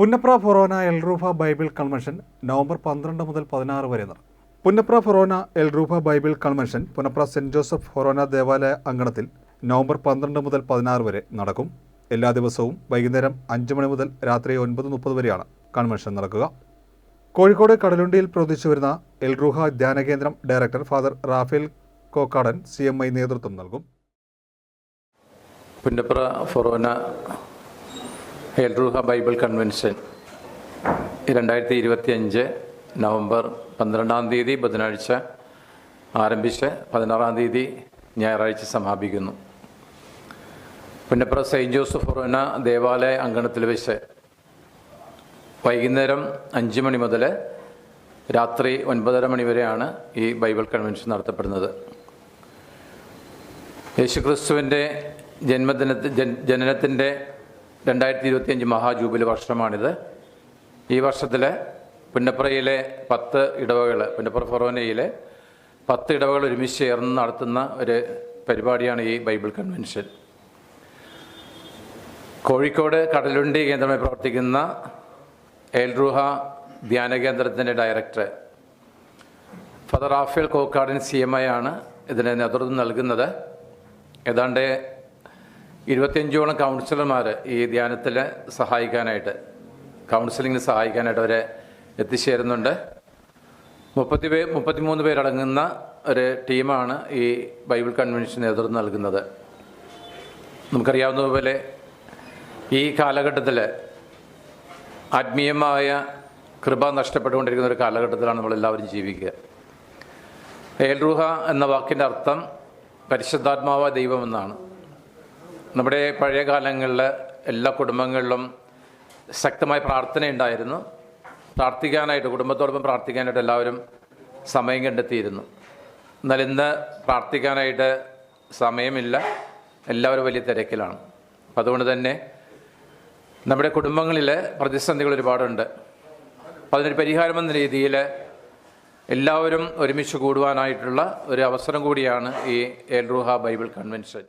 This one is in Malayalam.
പുന്നപ്ര ഫൊറോന എൽറൂഫ ബൈബിൾ കൺവെൻഷൻ നവംബർ പന്ത്രണ്ട് മുതൽ പതിനാറ് വരെ നടക്കും പുന്നപ്ര ഫൊറോന എൽറൂഫ Bible convention Punnapra Saint Joseph ഫൊറോന ദേവാലയ അങ്കണത്തിൽ നവംബർ പന്ത്രണ്ട് മുതൽ പതിനാറ് വരെ നടക്കും. എല്ലാ ദിവസവും വൈകുന്നേരം അഞ്ച് മണി മുതൽ രാത്രി ഒൻപത് മുപ്പത് വരെയാണ് കൺവെൻഷൻ നടക്കുക. കോഴിക്കോട് കടലുണ്ടിയിൽ പ്രവർത്തിച്ചു വരുന്ന എൽറൂഹ ധ്യാനകേന്ദ്രം director Father Raphael Kokkadan C M I നേതൃത്വം നൽകും. പുന്നപ്ര ഫൊറോന എൽറൂഹ ബൈബിൾ കൺവെൻഷൻ. രണ്ടായിരത്തി ഇരുപത്തി അഞ്ച് നവംബർ പന്ത്രണ്ടാം തീയതി ബുധനാഴ്ച ആരംഭിച്ച് പതിനാറാം തീയതി ഞായറാഴ്ച സമാപിക്കുന്നു. പുന്നപ്ര സെയിന്റ് ജോസഫ് ഫൊറോന ദേവാലയ അങ്കണത്തിൽ വെച്ച് വൈകുന്നേരം അഞ്ച് മണി മുതൽ രാത്രി ഒൻപതര മണി വരെയാണ് ഈ ബൈബിൾ കൺവെൻഷൻ നടത്തപ്പെടുന്നത്. യേശുക്രിസ്തുവിന്റെ ജന്മദിന ജനനത്തിന്റെ രണ്ടായിരത്തി ഇരുപത്തിയഞ്ച് മഹാജൂബിലി വർഷമാണിത്. ഈ വർഷത്തിൽ പുന്നപ്രയിലെ പത്ത് ഇടവകൾ പുന്നപ്ര ഫൊറോനയിലെ പത്ത് ഇടവകൾ ഒരുമിച്ച് ചേർന്ന് നടത്തുന്ന ഒരു പരിപാടിയാണ് ഈ ബൈബിൾ കൺവെൻഷൻ. കോഴിക്കോട് കടലുണ്ടി കേന്ദ്രമായി പ്രവർത്തിക്കുന്ന എൽറൂഹ ധ്യാന കേന്ദ്രത്തിന്റെ director Father Raphael Kokkadan C M I ആണ് ഇതിന് നേതൃത്വം നൽകുന്നത്. ഏതാണ്ട് ഇരുപത്തിയഞ്ചോളം കൗൺസിലർമാർ ഈ ധ്യാനത്തിൽ സഹായിക്കാനായിട്ട് കൗൺസിലിങ്ങിന് സഹായിക്കാനായിട്ട് അവരെ എത്തിച്ചേരുന്നുണ്ട്. മുപ്പത്തി പേ മുപ്പത്തിമൂന്ന് പേരടങ്ങുന്ന ഒരു ടീമാണ് ഈ ബൈബിൾ കൺവെൻഷൻ നേതൃത്വം നൽകുന്നത്. നമുക്കറിയാവുന്നതുപോലെ ഈ കാലഘട്ടത്തിൽ ആത്മീയമായ കൃപ നഷ്ടപ്പെട്ടുകൊണ്ടിരിക്കുന്ന ഒരു കാലഘട്ടത്തിലാണ് നമ്മളെല്ലാവരും ജീവിക്കുക. ഏൽറുഹ എന്ന വാക്കിന്റെ അർത്ഥം പരിശുദ്ധാത്മാവ ദൈവമെന്നാണ് നമ്മുടെ പഴയ കാലങ്ങളിൽ എല്ലാ കുടുംബങ്ങളിലും ശക്തമായ പ്രാർത്ഥനയുണ്ടായിരുന്നു. പ്രാർത്ഥിക്കാനായിട്ട് കുടുംബത്തോടൊപ്പം പ്രാർത്ഥിക്കാനായിട്ട് എല്ലാവരും സമയം കണ്ടെത്തിയിരുന്നു. എന്നാൽ ഇന്ന് പ്രാർത്ഥിക്കാനായിട്ട് സമയമില്ല. എല്ലാവരും വലിയ തിരക്കിലാണ്. അപ്പം അതുകൊണ്ട് തന്നെ നമ്മുടെ കുടുംബങ്ങളിൽ പ്രതിസന്ധികൾ ഒരുപാടുണ്ട്. അപ്പം അതിനൊരു പരിഹാരം എന്ന രീതിയിൽ എല്ലാവരും ഒരുമിച്ച് കൂടുവാനായിട്ടുള്ള ഒരു അവസരം കൂടിയാണ് ഈ എൽറൂഹ ബൈബിൾ കൺവെൻഷൻ.